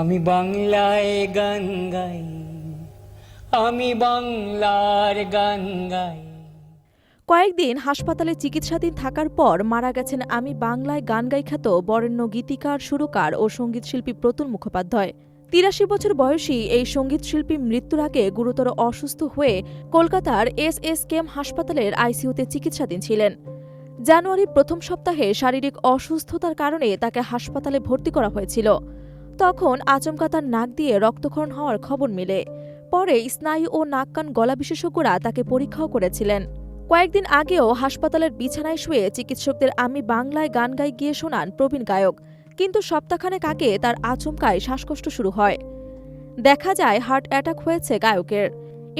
আমি বাংলায় গান গাই, আমি বাংলার গান গাই। কয়েকদিন হাসপাতালে চিকিৎসাধীন থাকার পর মারা গেছেন আমি বাংলায় গান গাই খ্যাত বরেণ্য গীতিকার, সুরকার ও সঙ্গীতশিল্পী প্রতুল মুখোপাধ্যায়। তিরাশি বছর বয়সী এই সঙ্গীতশিল্পী মৃত্যুর আগে গুরুতর অসুস্থ হয়ে কলকাতার এস এস কেম হাসপাতালের আইসিইউতে চিকিৎসাধীন ছিলেন। জানুয়ারির প্রথম সপ্তাহে শারীরিক অসুস্থতার কারণে তাকে হাসপাতালে ভর্তি করা হয়েছিল। তখন আচমকা তার নাক দিয়ে রক্তক্ষরণ হওয়ার খবর মেলে। পরে স্নায়ু ও নাক কান গলা বিশেষজ্ঞরা তাকে পরীক্ষাও করেছিলেন। কয়েকদিন আগেও হাসপাতালের বিছানায় শুয়ে চিকিৎসকদের আমি বাংলায় গান গাই গিয়ে শোনান প্রবীণ গায়ক, কিন্তু সপ্তাহখানেক আগে তার আচমকায় শ্বাসকষ্ট শুরু হয়। দেখা যায় হার্ট অ্যাটাক হয়েছে গায়কের।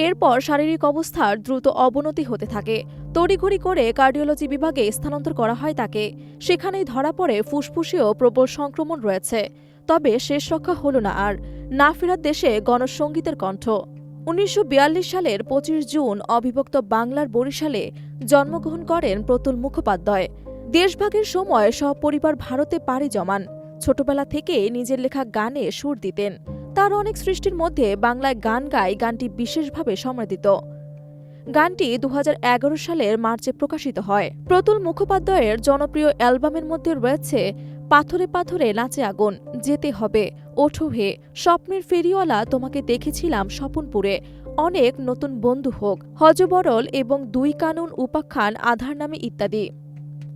এরপর শারীরিক অবস্থার দ্রুত অবনতি হতে থাকে। তড়িঘড়ি করে কার্ডিওলজি বিভাগে স্থানান্তর করা হয় তাকে। সেখানেই ধরা পড়ে ফুসফুসেও প্রবল সংক্রমণ রয়েছে। তবে শেষ রক্ষা হল না আর না ফেরার দেশে গণসঙ্গীতের কণ্ঠ। উনিশশো বিয়াল্লিশ সালের পঁচিশ জুন অবিভক্ত বাংলার বরিশালে জন্মগ্রহণ করেন প্রতুল মুখোপাধ্যায়। দেশভাগের সময় সপরিবার ভারতে পাড়ি জমান। ছোটবেলা থেকে নিজের লেখা গানে সুর দিতেন। তার অনেক সৃষ্টির মধ্যে বাংলায় গান গায় গানটি বিশেষভাবে সমৃদ্ধিত। গানটি দু হাজার এগারো সালের মার্চে প্রকাশিত হয়। প্রতুল মুখোপাধ্যায়ের জনপ্রিয় অ্যালবামের মধ্যে রয়েছে পাথরে পাথরে নাচে আগুন, যেতে হবে। ওঠো হে, স্বপ্নের ফেরিওয়ালা, তোমাকে দেখেছিলাম স্বপনপুরে। অনেক নতুন বন্ধু হোক হজবরল এবং দুই কানুন উপাখ্যান, আধার নামে ইত্যাদি।